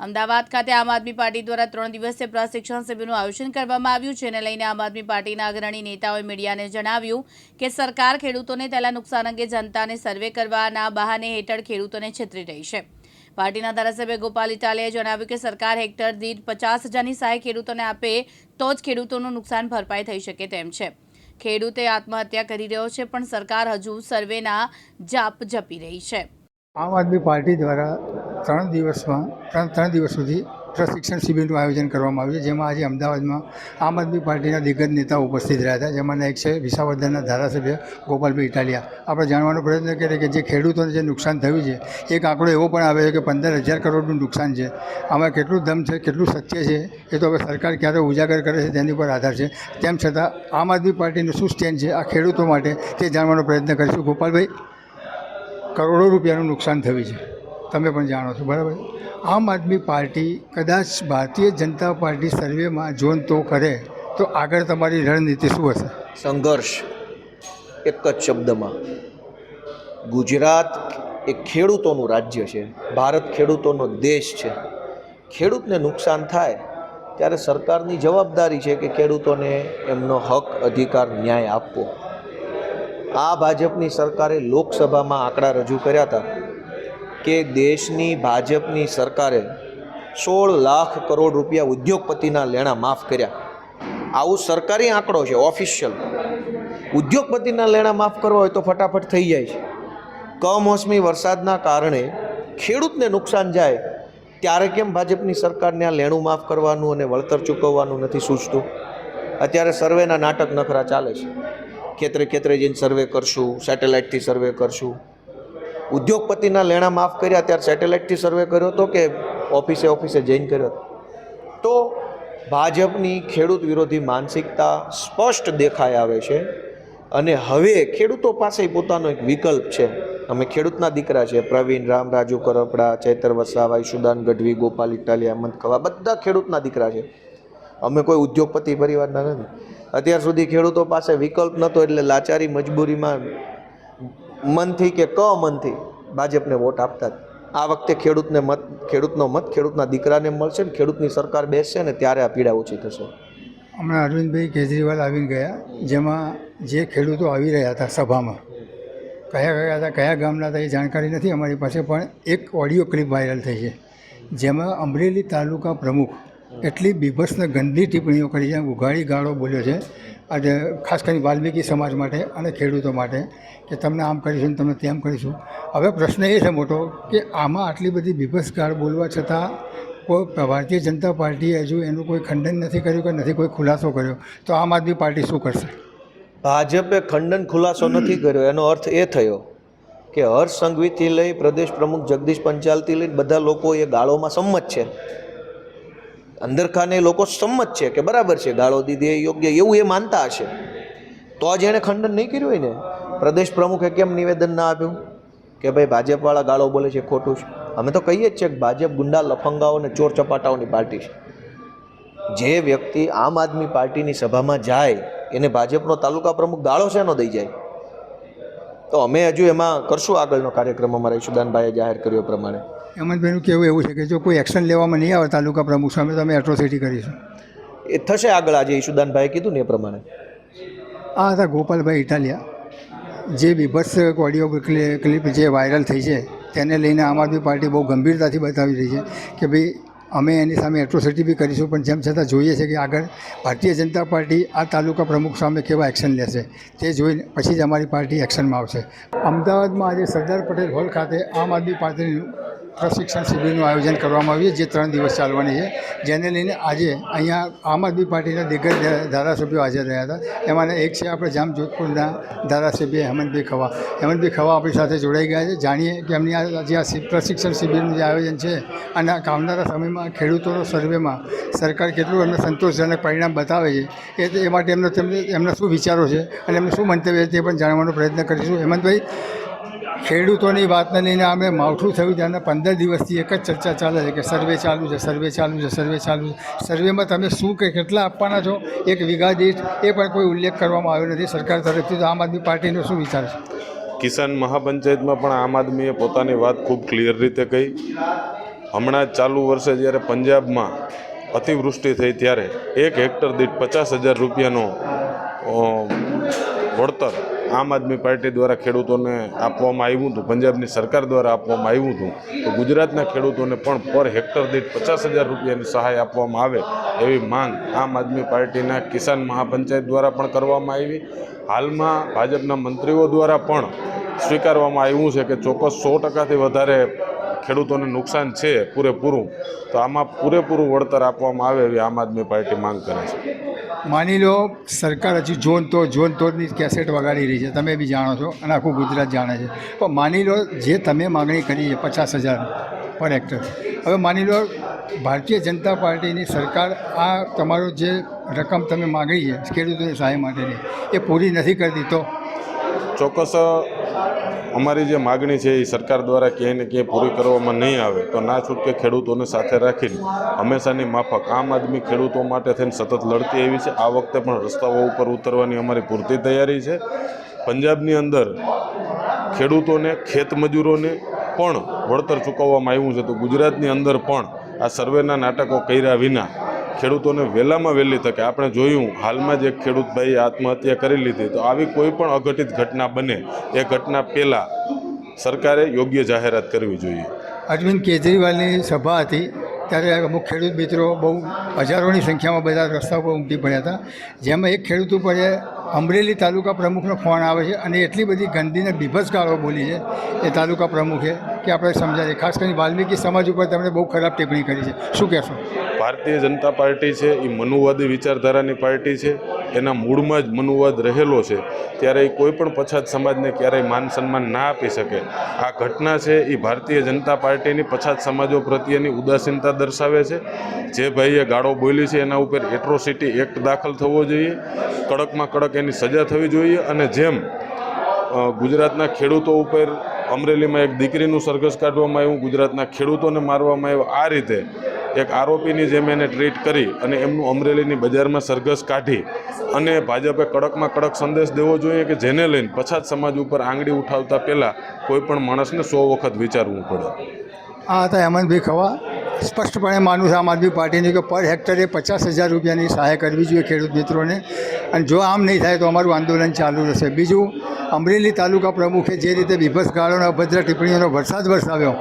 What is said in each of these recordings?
અમદાવાદ ખાતે આમ આદમી પાર્ટી દ્વારા ત્રણ દિવસીય પ્રશિક્ષણ શિબિરનું આયોજન કરવામાં આવ્યું જેને લઈને આમ આદમી પાર્ટીના અગ્રણી નેતાઓએ મીડિયાને જણાવ્યું કે સરકાર ખેડૂતોને તેના નુકસાન અંગે જનતાને સર્વે કરવાના બહાને હેઠળ ખેડૂતોને છેતરી રહી છે. પાર્ટીના ધારાસભ્ય ગોપાલ ઇટાલિયાએ જણાવ્યું કે સરકાર હેક્ટર દીઠ પચાસ હજારની સહાય ખેડૂતોને આપે તો જ ખેડૂતોનું નુકસાન ભરપાઈ થઈ શકે તેમ છે. ખેડૂતે આત્મહત્યા કરી રહ્યો છે, પણ સરકાર હજુ સર્વેના જાપ જપી રહી છે. આમ આદમી પાર્ટી દ્વારા ત્રણ દિવસમાં, ત્રણ ત્રણ દિવસ સુધી પ્રશિક્ષણ શિબિરનું આયોજન કરવામાં આવ્યું છે. જેમાં આજે અમદાવાદમાં આમ આદમી પાર્ટીના દિગ્ગજ નેતાઓ ઉપસ્થિત રહ્યા હતા. જેમાંના એક છે વિસાવર્ધનના ધારાસભ્ય ગોપાલભાઈ ઇટાલિયા. આપણે જાણવાનો પ્રયત્ન કરીએ કે જે ખેડૂતોને જે નુકસાન થયું છે, એક આંકડો એવો પણ આવે છે કે પંદર હજાર કરોડનું નુકસાન છે. આમાં કેટલું દમ છે, કેટલું સત્ય છે, એ તો હવે સરકાર ક્યારે ઉજાગર કરે છે તેની પર આધાર છે. તેમ છતાં આમ આદમી પાર્ટીનું શું સ્ટેન્ડ છે, આ ખેડૂતો માટે તે જાણવાનો પ્રયત્ન કરીશું. ગોપાલભાઈ, કરોડો રૂપિયાનું નુકસાન થયું છે. તમે પણ જાણો છો, બરાબર? આમ આદમી પાર્ટી કદાચ ભારતીય જનતા પાર્ટી સર્વેમાં જોન તો કરે, તો આગળ તમારી રણનીતિ શું હશે? સંઘર્ષ એક જ શબ્દમાં. ગુજરાત એ ખેડૂતોનું રાજ્ય છે, ભારત ખેડૂતોનો દેશ છે. ખેડૂતને નુકસાન થાય ત્યારે સરકારની જવાબદારી છે કે ખેડૂતોને એમનો હક, અધિકાર, ન્યાય આપવો. આ ભાજપની સરકારે લોકસભામાં આંકડા રજૂ કર્યા હતા. કે દેશની ભાજપની સરકારે સોળ લાખ કરોડ રૂપિયા ઉદ્યોગપતિના લેણા માફ કર્યા. આવું સરકારી આંકડો છે ઓફિશિયલ ઉદ્યોગપતિના લેણા માફ કરવા હોય તો ફટાફટ થઈ જાય છે. કમોસમી વરસાદના કારણે ખેડૂતને નુકસાન જાય, ત્યારે કેમ ભાજપની સરકારને આ લેણું માફ કરવાનું અને વળતર ચૂકવવાનું નથી સૂચતું? અત્યારે સર્વેના નાટક નખરા ચાલે છે. ખેતરે ખેતરે જઈને સર્વે કરશું, સેટેલાઇટથી સર્વે કરશું. ઉદ્યોગપતિના લેણા માફ કર્યા, ત્યારે સેટેલાઇટથી સર્વે કર્યો હતો કે ઓફિસે ઓફિસે જઈને કર્યો હતો? તો ભાજપની ખેડૂત વિરોધી માનસિકતા સ્પષ્ટ દેખાઈ આવે છે અને હવે ખેડૂતો પાસે પોતાનો એક વિકલ્પ છે. અમે ખેડૂતના દીકરા છે પ્રવીણ, રામ, રાજુ કરપડા, ચૈતર વસાવા ઈશુદાન ગઢવી, ગોપાલ ઇટાલિયા હેમંત ખવા બધા ખેડૂતના દીકરા છે. અમે કોઈ ઉદ્યોગપતિ પરિવારના નથી. અત્યાર સુધી ખેડૂતો પાસે વિકલ્પ નહોતો એટલે લાચારી મજબૂરીમાં મનથી કે ક મનથી ભાજપને વોટ આપતા જ. આ વખતે ખેડૂતને મત, ખેડૂતનો મત, ખેડૂતના દીકરાને મળશે ને ખેડૂતની સરકાર બેસશે ને ત્યારે આ પીડા ઓછી થશે. હમણાં અરવિંદભાઈ કેજરીવાલ આવીને ગયા, જેમાં જે ખેડૂતો આવી રહ્યા હતા સભામાં. કયા કયા હતા, કયા ગામના હતા એ જાણકારી નથી અમારી પાસે, પણ એક ઓડિયો ક્લિપ વાયરલ થઈ છે. જેમાં અમરેલી તાલુકા પ્રમુખ એટલી બીભત્સ ને ગંદી ટિપ્પણીઓ કરી છે. ઉઘાડી ગાળો બોલ્યો છે. આજે ખાસ કરીને વાલ્મીકી સમાજ માટે અને ખેડૂતો માટે કે તમને આમ કરીશું ને તમને તેમ કરીશું. હવે પ્રશ્ન એ છે મોટો કે આમાં આટલી બધી બીભત્સ ગાળ બોલવા છતાં કોઈ ભારતીય જનતા પાર્ટીએ હજુ એનું કોઈ ખંડન નથી કર્યું કે નથી કોઈ ખુલાસો કર્યો? તો આમ આદમી પાર્ટી શું કરશે? ભાજપે ખંડન ખુલાસો નથી કર્યો. એનો અર્થ એ થયો કે હર્ષ સંઘવીથી લઈ પ્રદેશ પ્રમુખ જગદીશ પંચાલથી લઈ બધા લોકો એ ગાળોમાં સંમત છે. અંદરખાને લોકો સંમત છે કે બરાબર છે, ગાળો દીધી યોગ્ય એવું એ માનતા હશે. તો જ એણે ખંડન નહીં કર્યું હોય ને પ્રદેશ પ્રમુખે કેમ નિવેદન ના આપ્યું? કે ભાઈ ભાજપવાળા ગાળો બોલે છે, ખોટું છે. અમે તો કહીએ જ છીએ કે ભાજપ ગુંડા લફંગાઓ અને ચોર ચપાટાઓની પાર્ટી છે. જે વ્યક્તિ આમ આદમી પાર્ટીની સભામાં જાય, એને ભાજપનો તાલુકા પ્રમુખ ગાળો શેનો દઈ જાય? તો અમે હજુ એમાં કરશું આગળનો કાર્યક્રમ અમારા ઈશુદાનભાઈએ જાહેર કર્યો પ્રમાણે. હેમંતભાઈનું કહેવું એવું છે કે જો કોઈ એક્શન લેવામાં નહીં આવે તાલુકા પ્રમુખ સામે તો અમે એટ્રોસિટી કરીશું. એ થશે આગળ આજે ઈશુદાનભાઈએ કીધું ને એ પ્રમાણે? આ હતા ગોપાલભાઈ ઇટાલિયા. જે બીભત્સ ઓડિયો ક્લિ- ક્લિપ જે વાયરલ થઈ છે તેને લઈને આમ આદમી પાર્ટી બહુ ગંભીરતાથી બતાવી રહી છે કે ભાઈ અમે એની સામે એટ્રોસિટી બી કરીશું પણ જેમ છતાં જોઈએ છે કે આગળ ભારતીય જનતા પાર્ટી આ તાલુકા પ્રમુખ સામે કેવા એક્શન લેશે તે જોઈને પછી જ અમારી પાર્ટી એક્શનમાં આવશે. અમદાવાદમાં આજે સરદાર પટેલ હોલ ખાતે આમ આદમી પાર્ટીનું પ્રશિક્ષણ શિબિરનું આયોજન કરવામાં આવ્યું છે, જે ત્રણ દિવસ ચાલવાની છે. જેને લઈને આજે અહીંયા આમ આદમી પાર્ટીના દિગ્ગજ ધારાસભ્યો હાજર રહ્યા હતા. એમાંના એક છે આપણે જામ જોધપુરના ધારાસભ્ય હેમંતભાઈ ખવા. હેમંતભાઈ ખવા આપણી સાથે જોડાઈ ગયા છે. જાણીએ કે એમની આ જે આ પ્રશિક્ષણ શિબિરનું જે આયોજન છે, અને આવનારા સમયમાં ખેડૂતોનો સર્વેમાં સરકાર કેટલું એમને સંતોષજનક પરિણામ બતાવે છે, એ માટે એમનો એમના શું વિચારો છે, અને એમનું શું મંતવ્ય છે તે પણ જાણવાનો પ્રયત્ન કરીશું. હેમંતભાઈ ખેડૂતોની વાતને લઈને અમે માવઠું થયું ત્યારના પંદર દિવસથી એક જ ચર્ચા ચાલે છે કે સર્વે ચાલુ છે, સર્વે ચાલુ છે, સર્વે ચાલુ છે. સર્વેમાં તમે શું કે, કેટલા આપવાના છો? એક વીઘા દીઠ એ પણ કોઈ ઉલ્લેખ કરવામાં આવ્યો નથી સરકાર તરફથી, તો આમ આદમી પાર્ટીનો શું વિચાર છે? કિસાન મહાપંચાયતમાં પણ આમ આદમીએ પોતાની વાત ખૂબ ક્લિયર રીતે કહી. હમણાં ચાલુ વર્ષે જ્યારે પંજાબમાં અતિવૃષ્ટિ થઈ ત્યારે એક હેક્ટર દીઠ પચાસ હજાર રૂપિયાનો વળતર આમ આદમી પાર્ટી દ્વારા ખેડૂતોને આપવામાં આવ્યું હતું, પંજાબની સરકાર દ્વારા આપવામાં આવ્યું હતું, તો ગુજરાતના ખેડૂતોને પણ પર હેક્ટર દીઠ પચાસ હજાર રૂપિયાની સહાય આપવામાં આવે એવી માંગ આમ આદમી પાર્ટીના કિસાન મહાપંચાયત દ્વારા પણ કરવામાં આવી. હાલમાં ભાજપના મંત્રીઓ દ્વારા પણ સ્વીકારવામાં આવ્યું છે કે ચોક્કસ સો ટકાથી વધારે ખેડૂતોને નુકસાન છે પૂરેપૂરું, તો આમાં પૂરેપૂરું વળતર આપવામાં આવે એવી આમ આદમી પાર્ટી માંગ કરે છે. માની લો, સરકાર હજી જોન તો જોન તોડની કેસેટ વગાડી રહી છે. તમે બી જાણો છો અને આખું ગુજરાત જાણે છે. પણ માની લો, જે તમે માગણી કરી છે, પચાસ હજાર પર એક્ટર હવે માની લો, ભારતીય જનતા પાર્ટીની સરકાર આ તમારો જે રકમ તમે માગી છે, ખેડૂતોની સહાય માટેની, એ પૂરી નથી કરતી તો? ચોક્કસ અમારી જે માગણી છે એ સરકાર દ્વારા ક્યાંય ને ક્યાંય પૂરી કરવામાં નહીં આવે, તો ના છૂટકે ખેડૂતોને સાથે રાખીને હંમેશાની માફક આમ આદમી ખેડૂતો માટે થઈને સતત લડતી એવી છે. આ વખતે પણ રસ્તાઓ ઉપર ઉતરવાની અમારી પૂરતી તૈયારી છે. પંજાબની અંદર ખેડૂતોને ખેતમજૂરોને પણ વળતર ચૂકવવામાં આવ્યું છે. તો ગુજરાતની અંદર પણ આ સર્વેના નાટકો કર્યા વિના ખેડૂતોને વહેલામાં વહેલી તકે આપણે જોયું, હાલમાં જ એક ખેડૂત ભાઈએ આત્મહત્યા કરી લીધી. તો આવી કોઈ પણ અઘટિત ઘટના બને, એ ઘટના પહેલાં સરકારે યોગ્ય જાહેરાત કરવી જોઈએ. અરવિંદ કેજરીવાલની સભા હતી, ત્યારે અમુક ખેડૂત મિત્રો બહુ હજારોની સંખ્યામાં બધા રસ્તા ઉપર ઉમટી પડ્યા હતા. જેમાં એક ખેડૂત ઉપર અમરેલી તાલુકા પ્રમુખનો ફોન આવે છે અને એટલી બધી ગંદીને બીભત્સ ગાળો બોલી છે એ તાલુકા પ્રમુખે કે આપણે સમજાય ખાસ કરીને વાલ્મીકી સમાજ ઉપર તેમણે બહુ ખરાબ ટિપ્પણી કરી છે. શું કહેશો? ભારતીય જનતા પાર્ટી છે, એ મનુવાદી વિચારધારાની પાર્ટી છે, એના મૂળમાં જ મનુવાદ રહેલો છે. ત્યારે એ કોઈ પણ પછાત સમાજને ક્યારેય માન સન્માન ના આપી શકે. આ ઘટના છે, એ ભારતીય જનતા પાર્ટીની પછાત સમાજો પ્રત્યેની ઉદાસીનતા દર્શાવે છે. જે ભાઈએ ગાળો બોલી છે, એના ઉપર એટ્રોસિટી એક્ટ દાખલ થવો જોઈએ. કડકમાં કડક એની સજા થવી જોઈએ અને જેમ ગુજરાતના ખેડૂતો ઉપર અમરેલીમાં એક દીકરીનું સરઘસ કાઢવામાં આવ્યું, ગુજરાતના ખેડૂતોને મારવામાં આવ્યું, આ રીતે એક આરોપીની જેમ એને ટ્રીટ કરી અને એમનું અમરેલીની બજારમાં સરઘસ કાઢી અને ભાજપે કડકમાં કડક સંદેશ દેવો જોઈએ કે જેને લઈને પછાત સમાજ ઉપર આંગળી ઉઠાવતા પહેલાં કોઈ પણ માણસને સો વખત વિચારવું પડે. આ હતા હેમંતભાઈ ખવા. સ્પષ્ટપણે માનું છે આમ આદમી પાર્ટીની કે પર હેક્ટરે પચાસ હજાર રૂપિયાની સહાય કરવી જોઈએ ખેડૂત મિત્રોને. અને જો આમ નહીં થાય તો અમારું આંદોલન ચાલુ રહેશે. બીજું, અમરેલી તાલુકા પ્રમુખે જે રીતે બીભત્સ ગાળોના અભદ્ર ટિપ્પણીઓનો વરસાદ વરસાવ્યો,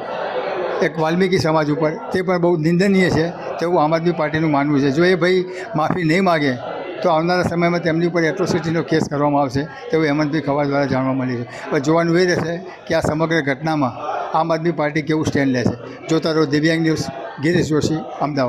એક વાલ્મીકી સમાજ ઉપર, તે પણ બહુ નિંદનીય છે તેવું આમ આદમી પાર્ટીનું માનવું છે. જો એ ભાઈ માફી નહીં માગે, તો આવનારા સમયમાં તેમની ઉપર એટ્રોસિટીનો કેસ કરવામાં આવશે તેવું હેમંતભાઈ ખવા દ્વારા જાણવા મળ્યું છે. હવે જોવાનું એ રહેશે કે આ સમગ્ર ઘટનામાં આમ આદમી પાર્ટી કેવું સ્ટેન્ડ લે છે જોતા રહો દિવ્યાંગ ન્યૂઝ. ગિરીશ જોશી અમદાવાદ.